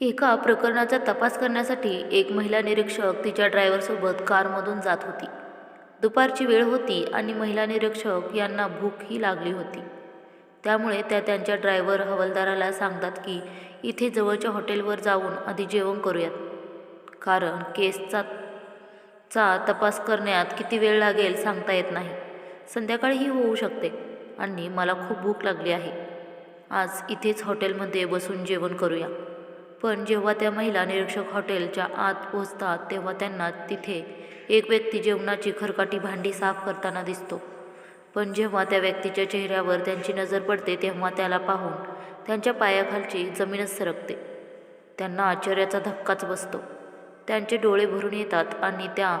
एका प्रकरणाचा तपास करण्यासाठी एक महिला निरीक्षक तिच्या ड्रायव्हरसोबत कारमधून जात होती. दुपारची वेळ होती आणि महिला निरीक्षक यांना भूकही लागली होती. त्यामुळे त्या त्यांच्या ड्रायव्हर हवालदाराला सांगतात की इथे जवळच्या हॉटेलवर जाऊन आधी जेवण करूयात. कारण केसचा चा तपास करण्यात किती वेळ लागेल सांगता येत नाही. संध्याकाळीही होऊ शकते आणि मला खूप भूक लागली आहे. आज इथेच हॉटेलमध्ये बसून जेवण करूया. पण जेव्हा त्या महिला निरीक्षक हॉटेलच्या आत पोहोचतात तेव्हा त्यांना तिथे एक व्यक्ती जेवणाची खरकाटी भांडी साफ करताना दिसतो. पण जेव्हा त्या व्यक्तीच्या चेहऱ्यावर त्यांची नजर पडते तेव्हा त्याला पाहून त्यांच्या पायाखालची जमीनच सरकते. त्यांना आश्चर्याचा धक्काच बसतो. त्यांचे डोळे भरून येतात आणि त्या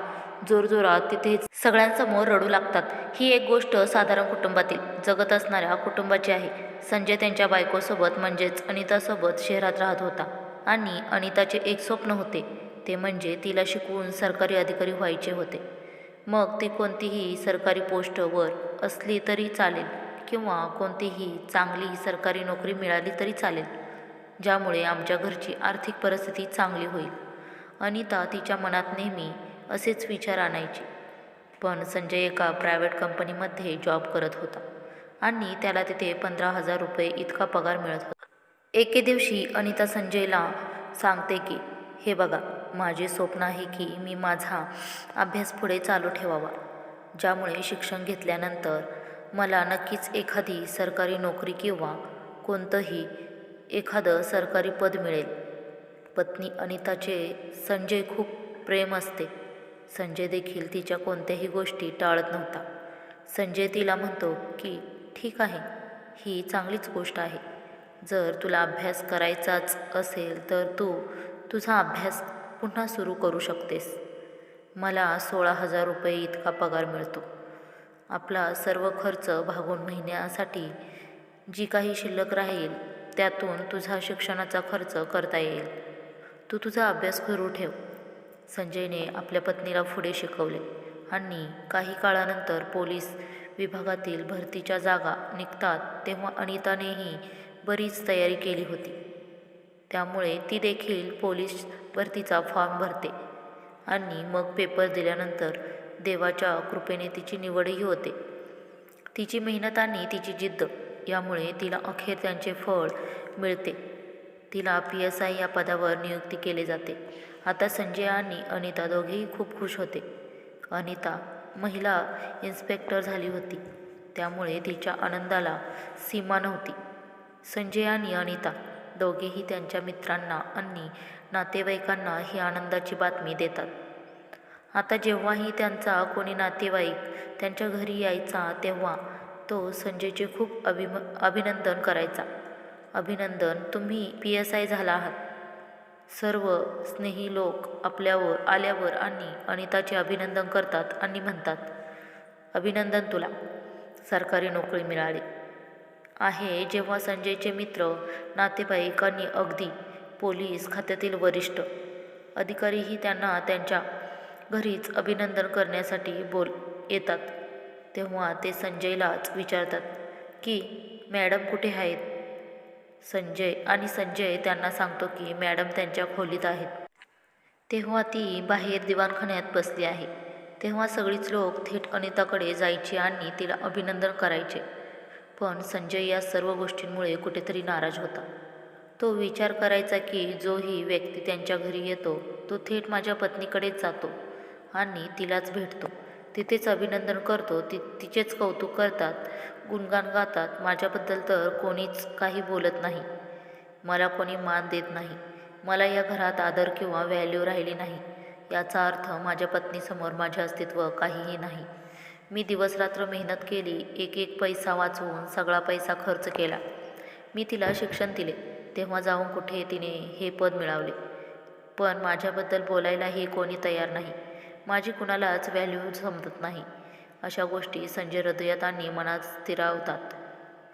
जोरजोरात तिथेच सगळ्यांसमोर रडू लागतात. ही एक गोष्ट साधारण कुटुंबातील जगत असणाऱ्या कुटुंबाची आहे. संजय त्यांच्या बायकोसोबत म्हणजेच अनितासोबत शहरात राहत होता. आणि अनिताचे एक स्वप्न होते. ते म्हणजे तिला शिकवून सरकारी अधिकारी व्हायचे होते. मग ती कोणतीही सरकारी पोस्टवर असली तरी चालेल किंवा कोणतीही चांगली सरकारी नोकरी मिळाली तरी चालेल ज्यामुळे आमच्या घरची आर्थिक परिस्थिती चांगली होईल. अनिता तिच्या मनात नेहमी असेच विचार आणायचे. पण संजय एका प्रायव्हेट कंपनीमध्ये जॉब करत होता आणि त्याला तिथे पंधरा हजार रुपये इतका पगार मिळत होता. एके दिवशी अनिता संजयला सांगते की हे बघा माझे स्वप्न आहे की मी माझा अभ्यास पुढे चालू ठेवावा. ज्यामुळे शिक्षण घेतल्यानंतर मला नक्कीच एखादी सरकारी नोकरी किंवा कोणतंही एखादं सरकारी पद मिळेल. पत्नी अनिताचे संजय खूप प्रेम असते. संजय देखील तिच्या कोणत्याही गोष्टी टाळत नव्हता. संजय तिला म्हणतो की ठीक आहे ही चांगलीच गोष्ट आहे. जर तुला अभ्यास करायचाच असेल तर तू तुझा अभ्यास पुन्हा सुरू करू शकतेस. मला सोळा हजार रुपये इतका पगार मिळतो. आपला सर्व खर्च भागून महिन्यासाठी जी काही शिल्लक राहील त्यातून तुझा शिक्षणाचा खर्च करता येईल. तू तुझा अभ्यास सुरू ठेव. संजयने आपल्या पत्नीला पुढे शिकवले आणि काही काळानंतर पोलीस विभागातील भरतीच्या जागा निघतात तेव्हा अनितानेही बरीच तयारी केली होती. त्यामुळे ती देखील पोलीस भरतीचा फॉर्म भरते. आणि मग पेपर दिल्यानंतर देवाच्या कृपेने तिची निवडही होते. तिची मेहनत आणि तिची जिद्द यामुळे तिला अखेर त्यांचे फळ मिळते. तिला पी एस आय या पदावर नियुक्ती केले जाते. आता संजय आणि अनिता दोघेही खूप खुश होते. अनिता महिला इन्स्पेक्टर झाली होती. त्यामुळे तिच्या आनंदाला सीमा नव्हती. संजय आणि अनिता दोघेही त्यांच्या मित्रांना आणि नातेवाईकांना ही आनंदाची बातमी देतात. आता जेव्हाही त्यांचा कोणी नातेवाईक त्यांच्या घरी यायचा तेव्हा तो संजयचे खूप अभिम अभिनंदन करायचा. अभिनंदन तुम्ही पी एस आय झाला आहात. सर्व स्नेही लोक आपल्यावर आल्यावर आणि अनिताचे अभिनंदन करतात आणि म्हणतात अभिनंदन तुला. सरकारी नोकरी मिळाली. आहे जेव्हा संजयचे मित्र नातेवाईक आणि अगदी पोलीस खात्यातील वरिष्ठ अधिकारीही त्यांना त्यांच्या घरीच अभिनंदन करण्यासाठी बोल येतात. तेव्हा ते संजयलाच विचारतात की मॅडम कुठे आहेत? संजय आणि संजय त्यांना सांगतो की मॅडम त्यांच्या खोलीत आहेत. तेव्हा ती बाहेर दिवाणखान्यात बसली आहे. तेव्हा सगळीच लोक थेट अनिताकडे जायचे आणि तिला अभिनंदन करायचे. पण संजय या सर्व गोष्टींमुळे कुठेतरी नाराज होता. तो विचार करायचा की जोही व्यक्ती त्यांच्या घरी येतो तो थेट माझ्या पत्नीकडेच जातो आणि तिलाच भेटतो. तिथेच अभिनंदन करतो ति तिचेच कौतुक करतात गुणगान गातात. माझ्याबद्दल तर कोणीच काही बोलत नाही. मला कोणी मान देत नाही. मला या घरात आदर किंवा व्हॅल्यू राहिली नाही. याचा अर्थ माझ्या पत्नीसमोर माझे अस्तित्व काहीही नाही. मी दिवसरात्र मेहनत केली एक एक पैसा वाचवून सगळा पैसा खर्च केला. मी तिला शिक्षण दिले. तेव्हा जाऊन कुठे तिने हे पद मिळवले. पण माझ्याबद्दल बोलायलाही कोणी तयार नाही. माझी कुणालाच व्हॅल्यू समजत नाही. अशा गोष्टी संजय हृदयात आणि मनात स्थिरावतात.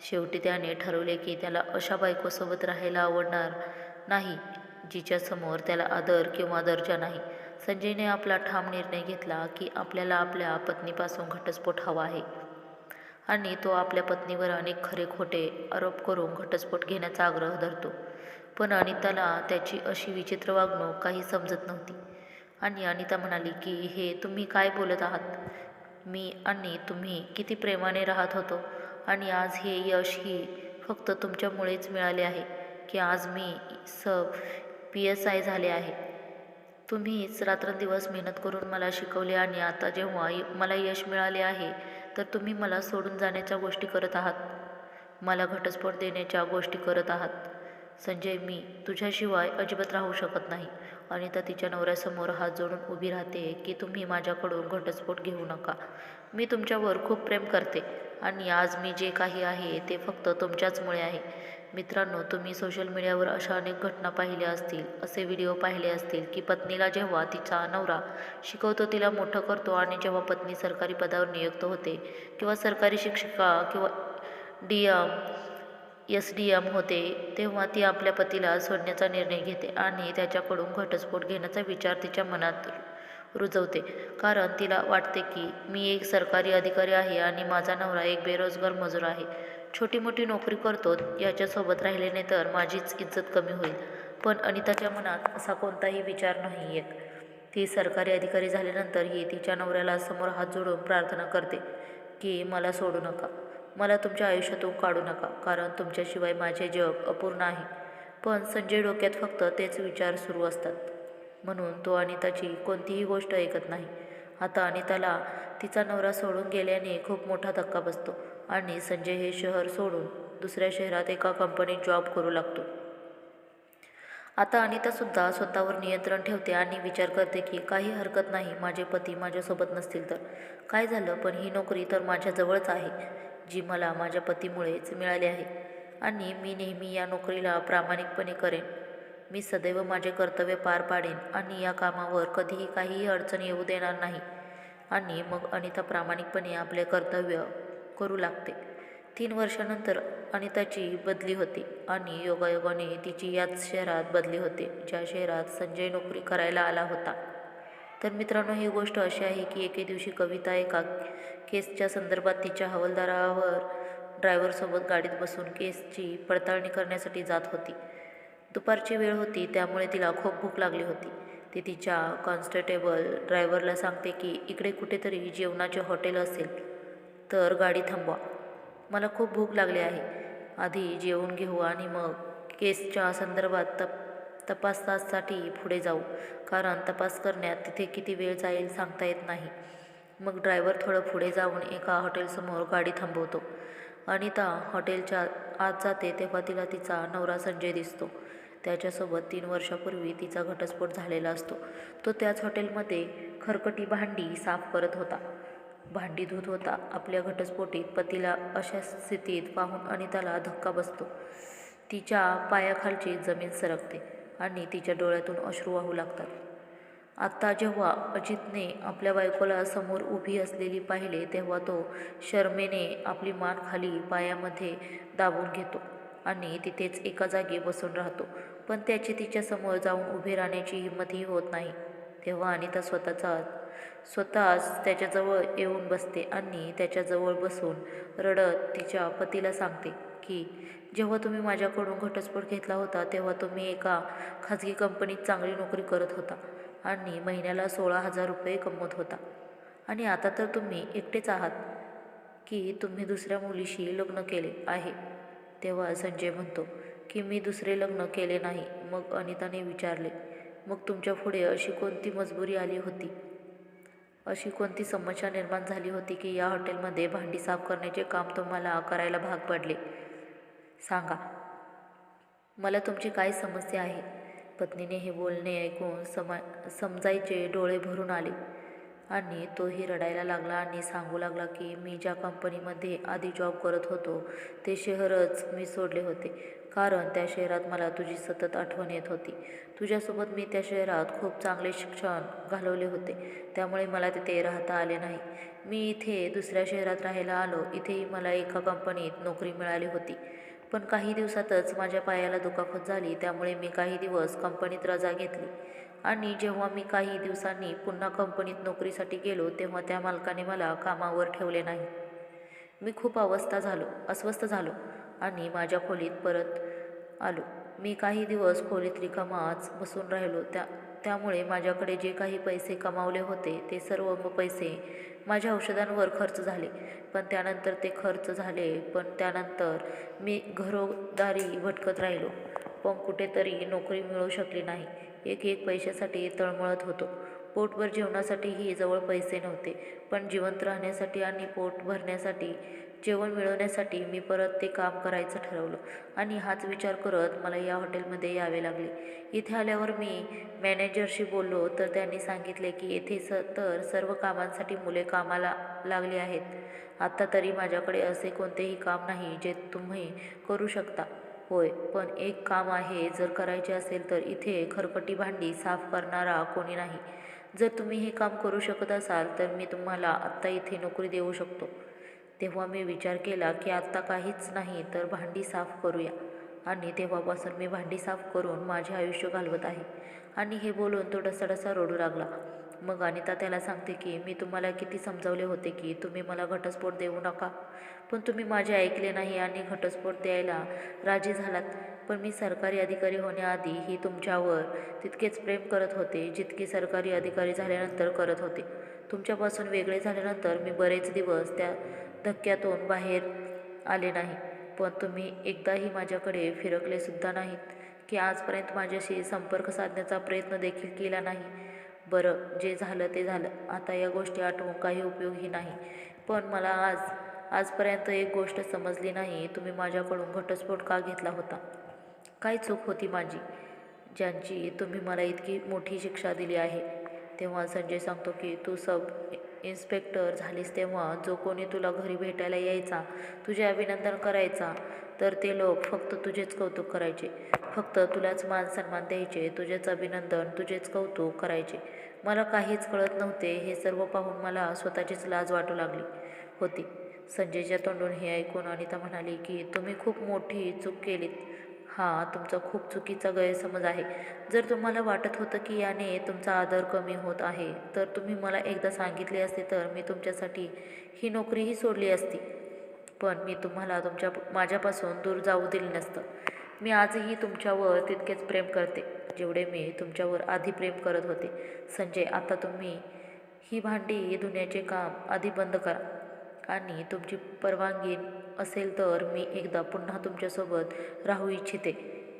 शेवटी त्याने ठरवले की त्याला अशा बायकोसोबत राहायला आवडणार नाही जिच्यासमोर त्याला आदर किंवा दर्जा नाही. संजयने आपला ठाम निर्णय घेतला की आपल्याला आपल्या पत्नीपासून घटस्फोट हवा आहे. आणि तो आपल्या पत्नीवर अनेक खरे खोटे आरोप करून घटस्फोट घेण्याचा आग्रह धरतो. पण अनिताला त्याची अशी विचित्र वागणूक काही समजत नव्हती. आणि अनिता म्हणाली की हे तुम्ही काय बोलत आहात? मी आणि तुम्ही किती प्रेमाने राहत होतो. आणि आज हे यश ही फक्त तुमच्यामुळेच मिळाले आहे की आज मी सब पी एस आय झाले आहे. तुम्हीच रात्रंदिवस मेहनत करून मला शिकवले आणि आता जेव्हा य- मला यश मिळाले आहे तर तुम्ही मला सोडून जाण्याच्या गोष्टी करत आहात. मला घटस्फोट देण्याच्या गोष्टी करत आहात. संजय मी तुझ्याशिवाय अजिबात राहू शकत नाही अनिता तिच्या नवऱ्यासमोर हात जोडून उभी राहते की तुम्ही माझ्याकडून घटस्फोट घेऊ नका. मी तुमच्यावर खूप प्रेम करते आणि आज मी जे काही आहे ते फक्त तुमच्याचमुळे आहे. मित्रांनो तुम्ही सोशल मीडियावर अशा अनेक घटना पाहिल्या असतील असे व्हिडिओ पाहिले असतील की पत्नीला जेव्हा तिचा नवरा शिकवतो तिला मोठं करतो आणि जेव्हा पत्नी सरकारी पदावर नियुक्त होते किंवा सरकारी शिक्षिका किंवा D M S D M होते तेव्हा ती आपल्या पतीला सोडण्याचा निर्णय घेते आणि त्याच्याकडून घटस्फोट घेण्याचा विचार तिच्या मनात रुजवते. कारण तिला वाटते की मी एक सरकारी अधिकारी आहे आणि माझा नवरा एक बेरोजगार मजूर आहे. छोटी मोठी नोकरी करतो याच्यासोबत राहिल्याने तर माझीच इज्जत कमी होईल. पण अनिताच्या मनात असा कोणताही विचार नाही येत. ती सरकारी अधिकारी झाल्यानंतरही तिच्या नवऱ्याला समोर हात जोडून प्रार्थना करते की मला सोडू नका. मला तुमच्या आयुष्यातून काढू नका कारण तुमच्याशिवाय माझे जग अपूर्ण आहे. पण संजय डोक्यात फक्त तेच विचार सुरू असतात. म्हणून तो अनिताची कोणतीही गोष्ट ऐकत नाही. आता अनिताला तिचा नवरा सोडून गेल्याने खूप मोठा धक्का बसतो. आणि संजय हे शहर सोडून दुसऱ्या शहरात एका कंपनीत जॉब करू लागतो. आता अनितासुद्धा स्वतःवर नियंत्रण ठेवते आणि विचार करते की काही हरकत नाही माझे पती माझ्यासोबत नसतील तर. काय झालं? पण ही नोकरी तर माझ्याजवळच आहे जी मला माझ्या पतीमुळेच मिळाली आहे. आणि मी नेहमी या नोकरीला प्रामाणिकपणे करेन. मी सदैव माझे कर्तव्य पार पाडेन आणि या कामावर कधीही काहीही अडचण येऊ देणार नाही. आणि मग अनिता प्रामाणिकपणे आपले कर्तव्य करू लागते. तीन वर्षानंतर अनिताची बदली होते आणि योगायोगाने तिची याच शहरात बदली होते ज्या शहरात संजय नोकरी करायला आला होता. तर मित्रांनो ही गोष्ट अशी आहे की एके दिवशी कविता एका केसच्या संदर्भात तिच्या हवालदारावर ड्रायव्हरसोबत गाडीत बसून केसची पडताळणी करण्यासाठी जात होती. दुपारची वेळ होती त्यामुळे तिला खूप भूक लागली होती. ती तिच्या कॉन्स्टेटेबल ड्रायव्हरला सांगते की इकडे कुठेतरी जेवणाचे हॉटेल असेल. तर गाडी थांबवा. मला खूप भूक लागली आहे. आधी जेवून घेऊ आणि मग केसच्या संदर्भात तप तपासासाठी पुढे जाऊ. कारण तपास करण्यात तिथे किती वेळ जाईल सांगता येत नाही. मग ड्रायव्हर थोडं पुढे जाऊन एका हॉटेलसमोर गाडी थांबवतो. अनिता हॉटेलच्या आत जाते तेव्हा तिला तिचा नवरा संजय दिसतो. त्याच्यासोबत तीन वर्षापूर्वी तिचा घटस्फोट झालेला असतो. तो त्याच हॉटेलमध्ये खरकटी भांडी साफ करत होता. भांडी धुत होता. आपल्या घटस्फोटीत पतीला अशा स्थितीत पाहून अनिताला धक्का बसतो. तिच्या पायाखालची जमीन सरकते आणि तिच्या डोळ्यातून अश्रू वाहू लागतात. आत्ता जेव्हा अजितने आपल्या बायकोला समोर उभी असलेली पाहिले तेव्हा तो शर्मेने आपली मान खाली पायामध्ये दाबून घेतो आणि तिथेच एका जागी बसून राहतो. पण त्याची तिच्यासमोर जाऊन उभे राहण्याची हिंमतही होत नाही. तेव्हा अनिता स्वतःचा स्वतःच त्याच्याजवळ येऊन बसते आणि त्याच्याजवळ बसून रडत तिच्या पतीला सांगते की जेव्हा तुम्ही माझ्याकडून घटस्फोट घेतला होता तेव्हा तुम्ही एका खाजगी कंपनीत चांगली नोकरी करत होता आणि महिन्याला सोळा हजार रुपये कमवत होता. आणि आता तर तुम्ही एकटेच आहात की तुम्ही दुसऱ्या मुलीशी लग्न केले आहे. तेव्हा संजय म्हणतो की मी दुसरे लग्न केले नाही. मग अनिताने विचारले मग तुमच्यापुढे अशी कोणती मजबुरी आली होती? अशी कोणती समस्या निर्माण झाली होती की या हॉटेलमध्ये भांडी साफ करण्याचे काम तुम्हाला करायला भाग पडले? सांगा. मला तुमची काय समस्या आहे. पत्नीने हे बोलणे ऐकून समा समजायचे डोळे भरून आले. आणि तोही रडायला लागला आणि सांगू लागला की मी ज्या कंपनीमध्ये आधी जॉब करत होतो ते शहरच मी सोडले होते. कारण त्या शहरात मला तुझी सतत आठवण येत होती. तुझ्यासोबत मी त्या शहरात खूप चांगले शिक्षण घालवले होते. त्यामुळे मला तिथे राहता आले नाही. मी इथे दुसऱ्या शहरात राहायला आलो. इथेही मला एका कंपनीत नोकरी मिळाली होती. पण काही दिवसातच माझ्या पायाला दुखापत झाली. त्यामुळे मी काही दिवस कंपनीत रजा घेतली. आणि जेव्हा मी काही दिवसांनी पुन्हा कंपनीत नोकरीसाठी गेलो तेव्हा त्या मालकाने मला कामावर ठेवले नाही. मी खूप अवस्था झालो अस्वस्थ झालो. आणि माझ्या खोलीत परत आलो. मी काही दिवस खोलीत रिकामाच बसून राहिलो. त्या त्यामुळे माझ्याकडे जे काही पैसे कमावले होते ते सर्व पैसे माझ्या औषधांवर खर्च झाले. पण त्यानंतर ते खर्च झाले. पण त्यानंतर मी घरोदारी भटकत राहिलो. पण कुठेतरी नोकरी मिळू शकली नाही. एक एक पैशासाठी तळमळत होतो. पोटभर जेवणासाठीही जवळ पैसे नव्हते. पण जिवंत राहण्यासाठी आणि पोट भरण्यासाठी जेवण मिळवण्यासाठी मी परत ते काम करायचं ठरवलं. आणि हाच विचार करत मला या हॉटेलमध्ये यावे लागले. इथे आल्यावर मी मॅनेजरशी बोललो तर त्यांनी सांगितले की येथे स तर सर्व कामांसाठी मुले कामाला लागली आहेत. आत्ता तरी माझ्याकडे असे कोणतेही काम नाही जे तुम्ही करू शकता. होय पण एक काम आहे जर करायचे असेल तर इथे खरकटी भांडी साफ करणारा कोणी नाही. जर तुम्ही हे काम करू शकत असाल तर मी तुम्हाला आत्ता इथे नोकरी देऊ शकतो. तेव्हा मी विचार केला की आत्ता काहीच नाही तर भांडी साफ करूया. आणि तेव्हापासून मी भांडी साफ करून माझे आयुष्य घालवत आहे. आणि हे बोलून तो डसाडसा रडू लागला. मग अनिता त्याला सांगते की मी तुम्हाला किती समजावले होते की तुम्ही मला घटस्फोट देऊ नका. पण तुम्ही माझे ऐकले नाही आणि घटस्फोट द्यायला राजी झालात. पण मी सरकारी अधिकारी होण्याआधी ही तुमच्यावर तितकेच प्रेम करत होते जितके सरकारी अधिकारी झाल्यानंतर करत होते. तुमच्यापासून वेगळे झाल्यानंतर मी बरेच दिवस त्या धक्क्यातून बाहेर आले नाही. पण तुम्ही एकदाही माझ्याकडे फिरकले सुद्धा नाहीत की आजपर्यंत माझ्याशी संपर्क साधण्याचा प्रयत्न देखील केला नाही. बरं जे झालं ते झालं. आता या गोष्टी आठवून काही उपयोगही नाही. पण मला आज आजपर्यंत एक गोष्ट समजली नाही. तुम्ही माझ्याकडून घटस्फोट का घेतला होता? काय चूक होती माझी ज्यांची तुम्ही मला इतकी मोठी शिक्षा दिली आहे? तेव्हा संजय सांगतो की तू सब इन्स्पेक्टर झालीस तेव्हा जो कोणी तुला घरी भेटायला यायचा तुझे अभिनंदन करायचा तर ते लोक फक्त तुझेच कौतुक करायचे. फक्त तुलाच मान सन्मान द्यायचे तुझेच अभिनंदन तुझेच कौतुक करायचे. मला काहीच कळत नव्हते हे सर्व पाहून मला स्वतःचीच लाज वाटू लागली होती. संजयच्या तोंडून हे ऐकून अनिता म्हणाली की तुम्ही खूप मोठी चूक केलीत. हा तुमचा खूप चुकीचा गैरसमज आहे. जर तुम्हाला वाटत होतं की याने तुमचा आदर कमी होत आहे तर तुम्ही मला एकदा सांगितले असते तर मी तुमच्यासाठी ही नोकरीही सोडली असती. पण मी तुम्हाला तुमच्या माझ्यापासून दूर जाऊ दिले नसतं. मी आजही तुमच्यावर तितकेच प्रेम करते जेवढे मी तुमच्यावर आधी प्रेम करत होते. संजय आता तुम्ही ही भांडी धुण्याचे काम आधी बंद करा आणि तुमची परवानगी असेल तर मी एकदा पुन्हा तुमच्यासोबत राहू इच्छिते.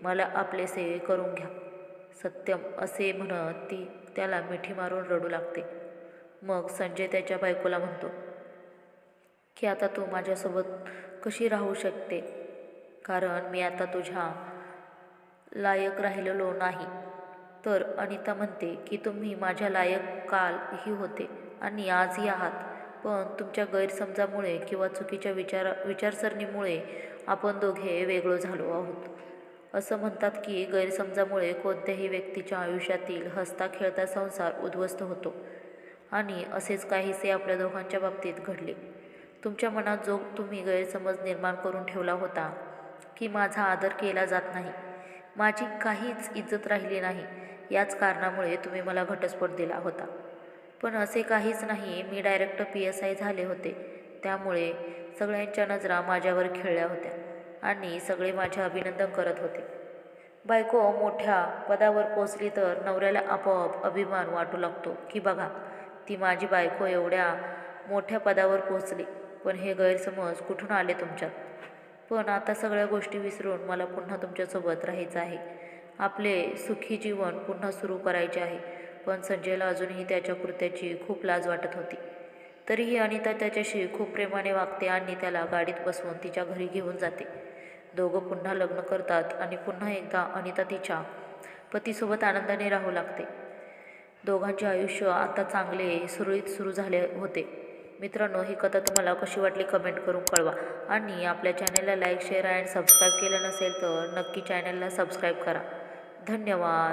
मला आपलेसे करून घ्या. सत्यम असे म्हणत ती त्याला मिठी मारून रडू लागते. मग संजय त्याच्या बायकोला म्हणतो की आता तू माझ्यासोबत कशी राहू शकते? कारण मी आता तुझ्या लायक राहिलेलो नाही. तर अनिता म्हणते की तुम्ही माझ्या लायक कालही होते आणि आजही आहात. पण तुमच्या गैरसमजामुळे किंवा चुकीच्या विचार विचारसरणीमुळे आपण दोघे वेगळं झालो आहोत. असं म्हणतात की गैरसमजामुळे कोणत्याही व्यक्तीच्या आयुष्यातील हसता खेळता संसार उद्ध्वस्त होतो आणि असेच काहीसे आपल्या दोघांच्या बाबतीत घडले. तुमच्या मनात जो तुम्ही गैरसमज निर्माण करून ठेवला होता की माझा आदर केला जात नाही माझी काहीच इज्जत राहिली नाही याच कारणामुळे तुम्ही मला घटस्फोट दिला होता. पण असे काहीच नाही मी डायरेक्ट पी एस आय झाले होते. त्यामुळे सगळ्यांच्या नजरा माझ्यावर खेळल्या होत्या आणि सगळे माझे अभिनंदन करत होते. बायको मोठ्या पदावर पोचली तर नवऱ्याला आपोआप अभिमान वाटू लागतो की बघा ती माझी बायको एवढ्या मोठ्या पदावर पोचली पण हे गैरसमज कुठून आले तुमच्यात? पण आता सगळ्या गोष्टी विसरून मला पुन्हा तुमच्यासोबत राहायचं आहे. आपले सुखी जीवन पुन्हा सुरू करायचे आहे. पण संजयला अजूनही त्याच्या कृत्याची खूप लाज वाटत होती. तरीही अनिता त्याच्याशी खूप प्रेमाने वागते आणि त्याला गाडीत बसवून तिच्या घरी घेऊन जाते. दोघं पुन्हा लग्न करतात आणि पुन्हा एकदा अनिता तिच्या पतीसोबत आनंदाने राहू लागते. दोघांचे आयुष्य आता चांगले सुरळीत सुरू झाले होते. मित्रांनो ही कथा तुम्हाला कशी वाटली कमेंट करून कळवा. आणि आपल्या चॅनलला लाईक शेअर अँड सबस्क्राईब केलं नसेल तर नक्की चॅनलला सबस्क्राईब करा. धन्यवाद.